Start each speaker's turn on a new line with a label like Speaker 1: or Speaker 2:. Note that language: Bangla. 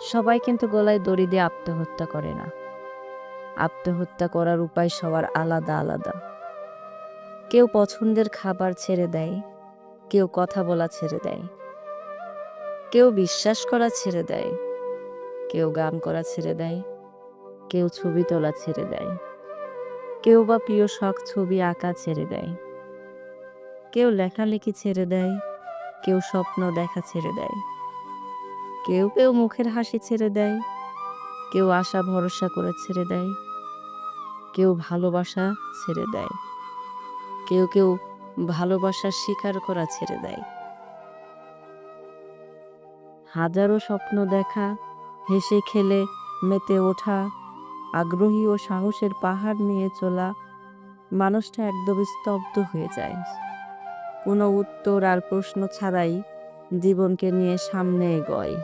Speaker 1: সবাই কিন্তু গলায় দড়ি দিয়ে আত্মহত্যা করে না। আত্মহত্যা করার উপায় সবার আলাদা আলাদা। কেউ পছন্দের খাবার ছেড়ে দেয়, কেউ কথা বলা ছেড়ে দেয়, কেউ বিশ্বাস করা ছেড়ে দেয়, কেউ গান করা ছেড়ে দেয়, কেউ ছবি তোলা ছেড়ে দেয়, কেউ বা প্রিয় শখ ছবি আঁকা ছেড়ে দেয়, কেউ লেখালেখি ছেড়ে দেয়, কেউ স্বপ্ন দেখা ছেড়ে দেয়। কেউ কেউ মুখের হাসি ছেড়ে দেয়, কেউ আশা ভরসা করে ছেড়ে দেয়, কেউ ভালোবাসা ছেড়ে দেয়, কেউ কেউ ভালোবাসা স্বীকার করা ছেড়ে দেয়। হাজারো স্বপ্ন দেখা, হেসে খেলে, মেতে ওঠা, আগ্রহী ও সাহসের পাহাড় নিয়ে চলা, মানুষটা একদম স্তব্ধ হয়ে যায়। কোনো উত্তর আর প্রশ্ন ছাড়াই জীবনকে নিয়ে সামনে এগোয়।